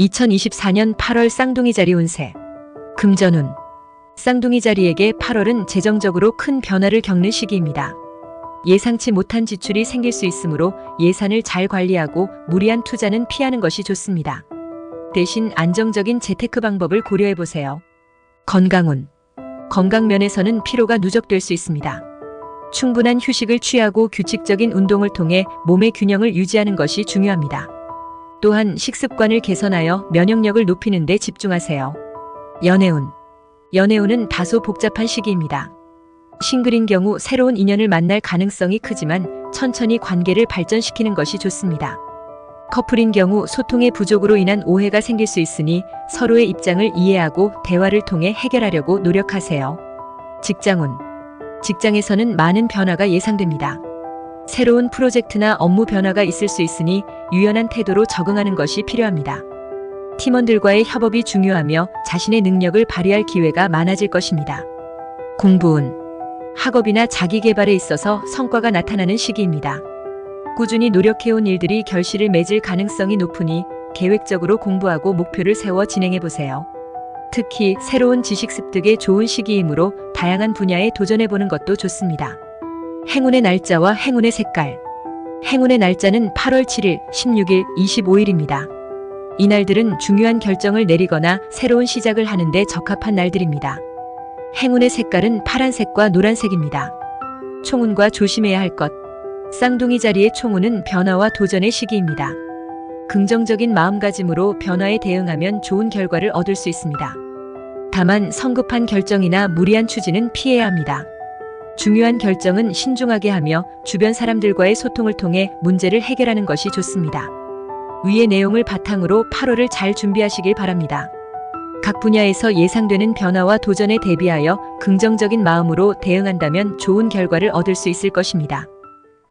2024년 8월 쌍둥이 자리 운세. 금전운. 쌍둥이 자리에게 8월은 재정적으로 큰 변화를 겪는 시기입니다. 예상치 못한 지출이 생길 수 있으므로 예산을 잘 관리하고 무리한 투자는 피하는 것이 좋습니다. 대신 안정적인 재테크 방법을 고려해 보세요. 건강운. 건강 면에서는 피로가 누적될 수 있습니다. 충분한 휴식을 취하고 규칙적인 운동을 통해 몸의 균형을 유지하는 것이 중요합니다. 또한 식습관을 개선하여 면역력을 높이는 데 집중하세요. 연애운. 연애운은 다소 복잡한 시기입니다. 싱글인 경우 새로운 인연을 만날 가능성이 크지만 천천히 관계를 발전시키는 것이 좋습니다. 커플인 경우 소통의 부족으로 인한 오해가 생길 수 있으니 서로의 입장을 이해하고 대화를 통해 해결하려고 노력하세요. 직장운. 직장에서는 많은 변화가 예상됩니다. 새로운 프로젝트나 업무 변화가 있을 수 있으니 유연한 태도로 적응하는 것이 필요합니다. 팀원들과의 협업이 중요하며 자신의 능력을 발휘할 기회가 많아질 것입니다. 공부운. 학업이나 자기 개발에 있어서 성과가 나타나는 시기입니다. 꾸준히 노력해온 일들이 결실을 맺을 가능성이 높으니 계획적으로 공부하고 목표를 세워 진행해 보세요. 특히 새로운 지식 습득에 좋은 시기이므로 다양한 분야에 도전해 보는 것도 좋습니다. 행운의 날짜와 행운의 색깔. 행운의 날짜는 8월 7일, 16일, 25일입니다. 이 날들은 중요한 결정을 내리거나 새로운 시작을 하는데 적합한 날들입니다. 행운의 색깔은 파란색과 노란색입니다. 총운과 조심해야 할 것. 쌍둥이 자리의 총운은 변화와 도전의 시기입니다. 긍정적인 마음가짐으로 변화에 대응하면 좋은 결과를 얻을 수 있습니다. 다만 성급한 결정이나 무리한 추진은 피해야 합니다. 중요한 결정은 신중하게 하며 주변 사람들과의 소통을 통해 문제를 해결하는 것이 좋습니다. 위의 내용을 바탕으로 8월을 잘 준비하시길 바랍니다. 각 분야에서 예상되는 변화와 도전에 대비하여 긍정적인 마음으로 대응한다면 좋은 결과를 얻을 수 있을 것입니다.